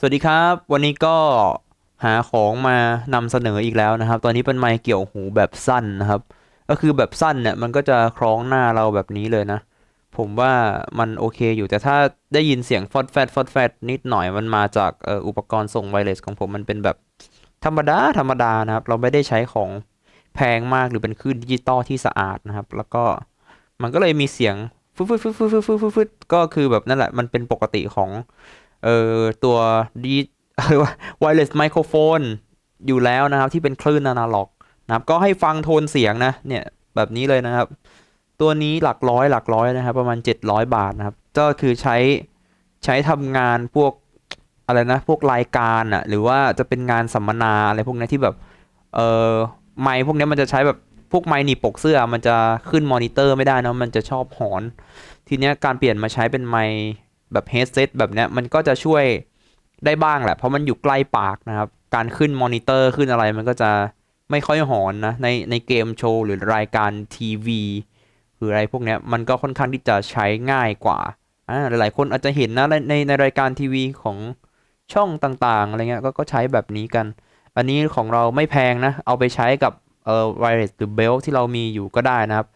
สวัสดีครับ วันนี้ก็หาของมานำเสนออีกแล้วนะครับ ตอนนี้เป็นไม้เกี่ยวหูแบบสั้นนะครับ ก็คือแบบสั้นเนี่ยมันก็จะคล้องหน้าเราแบบนี้เลยนะ ผมว่ามันโอเคอยู่แต่ถ้าได้ยินเสียงฟอดแฟดฟอดแฟดนิดหน่อยมันมาจากอุปกรณ์ส่งไวเลสของผมมันเป็นแบบธรรมดาธรรมดานะครับ เราไม่ได้ใช้ของแพงมากหรือเป็นคลื่นดิจิตอลที่สะอาดนะครับ แล้วก็มันก็เลยมีเสียงฟึดฟึดฟึดฟึดฟึดฟึดก็คือแบบนั่นแหละมันเป็นปกติของ เอ่อตัวดีเรียกว่า wireless microphone อยู่แล้วนะครับ ที่เป็นคลื่นอนาล็อกนะครับ ก็ให้ฟังโทนเสียงนะ เนี่ยแบบนี้เลยนะครับ ตัวนี้หลักร้อยหลักร้อยนะครับ ประมาณ 700 บาทนะครับ ก็คือใช้ใช้ทำงานพวกอะไรนะ พวกรายการอะหรือว่าจะเป็นงานสัมมนาอะไรพวกนี้ที่แบบ เอ่อไมค์พวกนี้มันจะใช้แบบพวกไมค์หนีปกเสื้อมันจะขึ้นมอนิเตอร์ไม่ได้นะมันจะชอบหอน ทีเนี้ยการเปลี่ยนมาใช้เป็นไมค์ แบบเฮดเซตแบบเนี้ยมันก็จะช่วยได้บ้างแหละ เพราะมันอยู่ใกล้ปากนะครับ การขึ้นมอนิเตอร์ขึ้นอะไรมันก็จะไม่ค่อยหอนนะ ในในเกมโชว์หรือรายการทีวีหรืออะไรพวกเนี้ยมันก็ค่อนข้างที่จะใช้ง่ายกว่าอ่าหลายๆคนอาจจะเห็นนะในในในรายการทีวีของช่องต่างๆอะไรเงี้ยก็ก็ใช้แบบนี้กัน อันนี้ของเราไม่แพงนะ เอาไปใช้กับเอ่อไวเลสหรือเบลที่เรามีอยู่ก็ได้นะครับ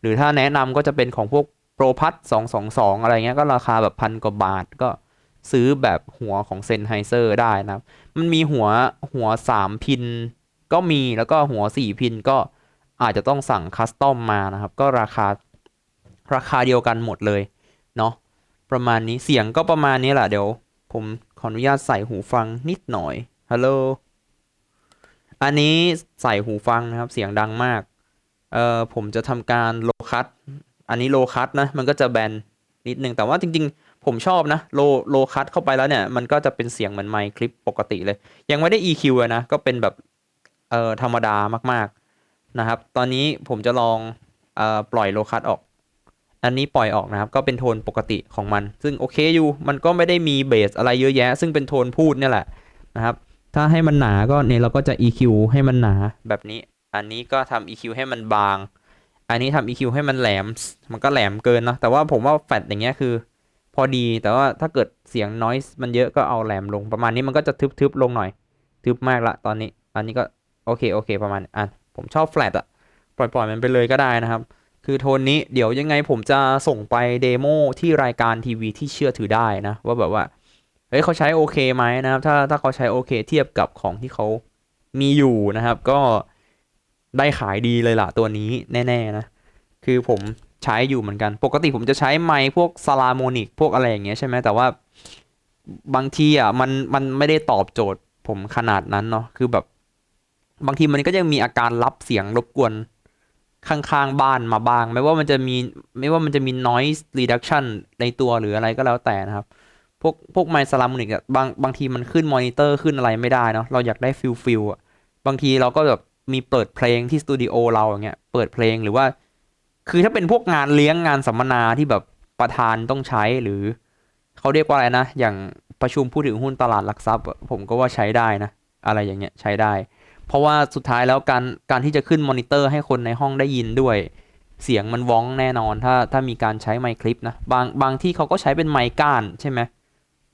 หรือถ้าแนะนำก็จะเป็นของพวก รพัทสองสองสองอะไรเงี้ยก็ราคาแบบพันกว่าบาทก็ซื้อแบบหัวของเซนไฮเซอร์ได้นะครับ มันมีหัวหัวสามพินก็มีแล้วก็หัวสี่พินก็อาจจะต้องสั่งคัสตอมมานะครับ ก็ราคาราคาเดียวกันหมดเลยเนาะประมาณนี้เสียงก็ประมาณนี้แหละเดี๋ยว ผมขออนุญาตใส่หูฟังนิดหน่อยฮัลโหลอันนี้ใส่หูฟังนะครับ เสียงดังมาก เอ่อผมจะทำการโลคัต อันนี้โลคัตนะ มันก็จะแบนนิดนึง แต่ว่าจริง ๆ ผมชอบนะโลโลคัตเข้าไปแล้วเนี่ย มันก็จะเป็นเสียงเหมือนไมค์คลิปปกติเลย ยังไม่ได้ EQ นะ ก็เป็นแบบเอ่อธรรมดามากๆนะครับ ตอนนี้ผมจะลองเอ่อปล่อยโลคัตออก อันนี้ปล่อยออกนะครับ ก็เป็นโทนปกติของมัน ซึ่งโอเคอยู่ มันก็ไม่ได้มีเบสอะไรเยอะแยะ ซึ่งเป็นโทนพูดเนี่ยแหละนะครับ ถ้าให้มันหนาก็เนี่ยเราก็จะ EQ ให้มันหนาแบบนี้ อันนี้ก็ทำ EQ ให้มันบาง อันนี้ทำ EQ ให้มันแหลม มันก็แหลมเกินเนาะ แต่ว่าผมว่าแฟดอย่างเงี้ยคือ พอดี แต่ว่าถ้าเกิดเสียง noise มันเยอะก็เอาแหลมลง ประมาณนี้มันก็จะทึบๆลงหน่อย ทึบมากละตอนนี้ อันนี้ก็โอเคโอเคประมาณอะผมชอบแฟลตอะปล่อยปล่อยมันไปเลยก็ได้นะครับ คือโทนนี้เดี๋ยวยังไงผมจะส่งไปเดโมที่รายการทีวีที่เชื่อถือได้นะ ว่าแบบว่า เฮ้ยเขาใช้โอเคไหมนะครับ ถ้าถ้าเขาใช้โอเคเทียบกับของที่เขามีอยู่นะครับ ก็ ได้ขายดีเลยล่ะตัวนี้แน่ๆนะ คือผมใช้อยู่เหมือนกัน ปกติผมจะใช้ไมค์พวกซาลาโมนิกพวกอะไรอย่างเงี้ยใช่ไหมแต่ว่าบางทีอะมันมันไม่ได้ตอบโจทย์ผมขนาดนั้นเนาะคือแบบ บางทีมันก็ยังมีอาการรับเสียงรบกวนข้างๆบ้านมาบ้าง ไม่ว่ามันจะมีไม่ว่ามันจะมี noise reduction ในตัวหรืออะไรก็แล้วแต่นะครับ พวกพวกไมค์ซาลาโมนิกบางบางทีมันขึ้นมอนิเตอร์ขึ้นอะไรไม่ได้เนาะเราอยากได้ฟิลฟิลอะบางทีเราก็แบบ มีเปิดเพลงที่สตูดิโอเราอย่างเงี้ยเปิดเพลงหรือว่า คือถ้าเป็นพวกงานเลี้ยงงานสัมมนาที่แบบประธานต้องใช้หรือเขาเรียกว่าอะไรนะ อย่างประชุมผู้ถือหุ้นตลาดหลักทรัพย์ ผมก็ว่าใช้ได้นะ อะไรอย่างเงี้ยใช้ได้ เพราะว่าสุดท้ายแล้วการการที่จะขึ้นมอนิเตอร์ให้คนในห้องได้ยินด้วย เสียงมันว้องแน่นอนถ้าถ้ามีการใช้ไมค์คลิปนะบางบางที่เขาก็ใช้เป็นไมค์ก้านใช่ไหม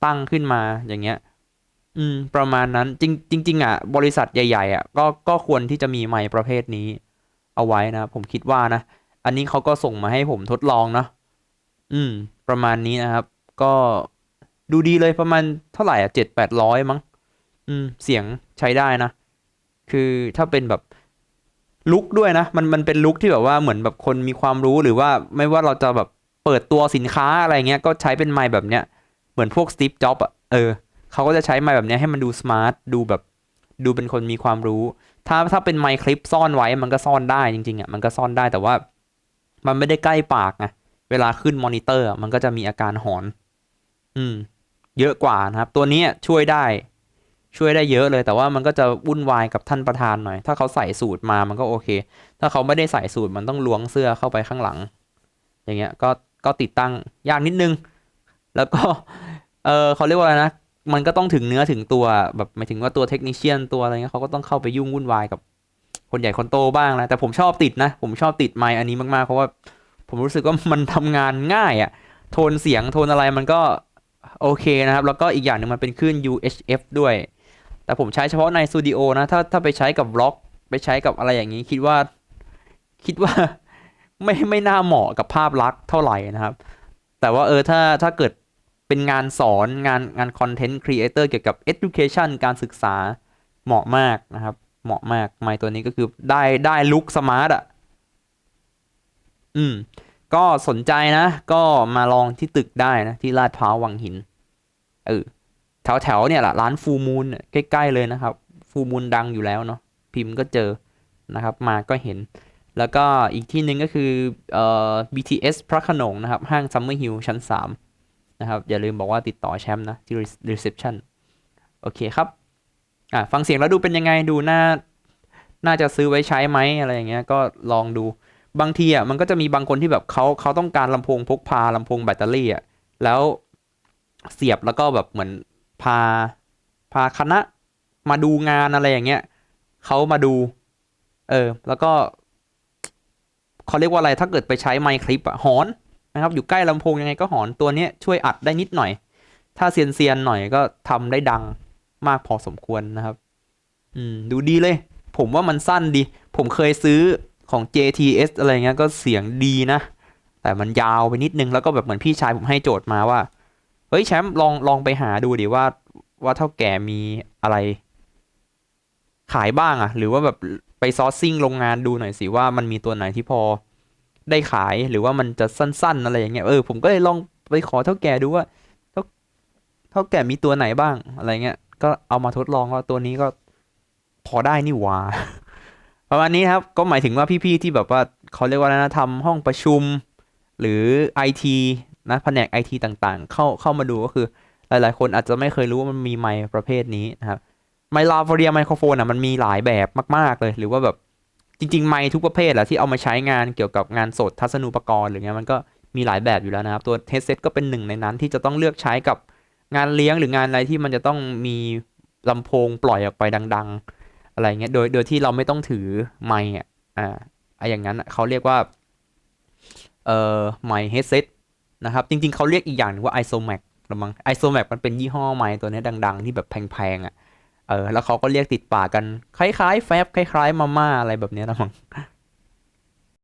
ตั้งขึ้นมาอย่างเงี้ย อืม ประมาณนั้นจริงจริง ๆ อะ บริษัทใหญ่ ๆ อะ ก็ก็ควรที่จะมีไมค์ประเภทนี้ เอาไว้นะ ผมคิดว่านะ อันนี้เขาก็ส่งมาให้ผมทดลองเนาะอืม ประมาณนี้นะครับ ก็ดูดีเลยประมาณเท่าไหร่อะเจ็ดแปดร้อยมั้ง อืม เสียงใช้ได้นะ คือถ้าเป็นแบบลุกด้วยนะ มันมันเป็นลุกที่แบบว่าเหมือนแบบคนมีความรู้หรือว่าไม่ว่าเราจะแบบเปิดตัวสินค้าอะไรเงี้ย ก็ใช้เป็นไมค์แบบเนี้ย เหมือนพวกสตีฟจ็อบอะเออ เขาก็จะใช้ไมค์แบบนี้ให้มันดูสมาร์ทดูแบบดูเป็นคนมีความรู้ ถ้าถ้าเป็นไมค์คลิปซ่อนไว้มันก็ซ่อนได้จริงๆอะมันก็ซ่อนได้แต่ว่า มันไม่ได้ใกล้ปากไงเวลาขึ้นมอนิเตอร์มันก็จะมีอาการหอน อืม เยอะกว่านะครับ ตัวนี้ช่วยได้ ช่วยได้เยอะเลย แต่ว่ามันก็จะวุ่นวายกับท่านประธานหน่อย ถ้าเขาใส่สูตรมามันก็โอเค ถ้าเขาไม่ได้ใส่สูตรมันต้องล้วงเสื้อเข้าไปข้างหลัง อย่างเงี้ย ก็ก็ติดตั้งยากนิดนึง แล้วก็ เออเขาเรียกว่าอะไรนะ มันก็ต้องถึงเนื้อถึงตัวแบบหมายถึงว่าตัวเทคนิชเชียนตัวอะไรเงี้ยเขาก็ต้องเข้าไปยุ่งวุ่นวายกับคนใหญ่คนโตบ้างนะแต่ผมชอบติดนะ ผมชอบติดไมค์อันนี้มากๆ เพราะว่าผมรู้สึกว่ามันทำงานง่ายอะโทนเสียงโทนอะไรมันก็โอเคนะครับ แล้วก็อีกอย่างหนึ่งมันเป็นคลื่น UHF ด้วย แต่ผมใช้เฉพาะในสตูดิโอนะ ถ้าถ้าไปใช้กับบล็อก ไปใช้กับอะไรอย่างนี้ คิดว่าคิดว่าไม่ไม่น่าเหมาะกับภาพลักษณ์เท่าไหร่นะครับ แต่ว่าเออถ้าถ้าเกิด เป็นงานสอนงานงานคอนเทนต์ครีเอเตอร์เกี่ยวกับ education การศึกษาเหมาะมากนะครับ เหมาะมากไมค์ตัวนี้ก็คือได้ได้ลุคสมาร์ทอะ อืม ก็สนใจนะ ก็มาลองที่ตึกได้นะ ที่ลาดพร้าววังหิน เออ แถวแถวเนี่ยแหละร้านฟูมูลใกล้ ๆ เลยนะครับ ฟูมูลดังอยู่แล้วเนาะพิมพ์ก็เจอนะครับ มาก็เห็น แล้วก็อีกที่หนึ่งก็คือเอ่อ BTS พระขนงนะครับ ห้าง Summer Hill ชั้น 3 นะครับ อย่าลืมบอกว่าติดต่อแชมป์นะที่ reception โอเคครับอะฟังเสียงแล้วดูเป็นยังไงดูน่าน่าจะซื้อไว้ใช้ไหมอะไรอย่างเงี้ยก็ลองดูบางทีอะมันก็จะมีบางคนที่แบบเขาเขาต้องการลำโพงพกพาลำโพงแบตเตอรี่อะแล้วเสียบแล้วก็แบบเหมือนพาพาคณะมาดูงานอะไรอย่างเงี้ยเขามาดู เออ แล้วก็เขาเรียกว่าอะไรถ้าเกิดไปใช้ไมค์คลิปอะหอน นะครับ อยู่ใกล้ลำโพงยังไงก็หอนตัวเนี้ยช่วยอัดได้นิดหน่อย ถ้าเซียนเซียนๆหน่อยก็ทำได้ดังมากพอสมควรนะครับ อืม ดูดีเลย ผมว่ามันสั้นดี ผมเคยซื้อของ JTS อะไรเงี้ยก็เสียงดีนะ แต่มันยาวไปนิดนึงแล้วก็แบบเหมือนพี่ชายผมให้โจทย์มาว่า เฮ้ยแชมป์ลองลองไปหาดูดิว่า ว่าเท่าแก่มีอะไร ขายบ้างอะหรือว่าแบบไปซอร์ซิ่งโรงงานดูหน่อยสิว่ามันมีตัวไหนที่พอ ได้ขายหรือว่ามันจะสั้น ๆ อะไรอย่างเงี้ยเออผมก็เลยลองไปขอเท่าแก่ดูว่าเท่าเท่าแก่มีตัวไหนบ้างอะไรเงี้ยก็เอามาทดลองว่าตัวนี้ก็พอได้นี่หว่า ประมาณนี้ครับ ก็หมายถึงว่าพี่ๆที่แบบว่าเขาเรียกว่านะทำห้องประชุม หรือ IT นะแผนก IT ต่างๆ เข้าเข้ามาดูก็คือ หลายๆ คนอาจจะไม่เคยรู้ว่ามันมีไมค์ประเภทนี้นะครับไมค์ลาฟเรียไมโครโฟนอะมันมีหลายแบบมาก ๆเลย หรือว่าแบบ จริงๆไมค์ทุกประเภทแหละที่เอามาใช้งานเกี่ยวกับงานสดทัศนูปกรณ์หรือเงี้ยมันก็มีหลายแบบอยู่แล้วนะครับ ตัวเฮดเซตก็เป็นหนึ่งในนั้นที่จะต้องเลือกใช้กับงานเลี้ยงหรืองานอะไรที่มันจะต้องมีลำโพงปล่อยออกไปดัง ๆ อะไรเงี้ยโดยโดยที่เราไม่ต้องถือไมค์อะอ่าไออย่างนั้นเขาเรียกว่าเอ่อไมค์เฮดเซตนะครับ จริงๆเขาเรียกอีกอย่างหนึงว่า isomac หรือมั้ง isomac มันเป็นยี่ห้อไมค์ตัวนี้ดัง ๆ ที่แบบแพงๆอะ เออ แล้วเขาก็เรียกติดปากกัน คล้ายๆ แฟบคล้าย ๆ มาม่าอะไรแบบนี้นะมั้ง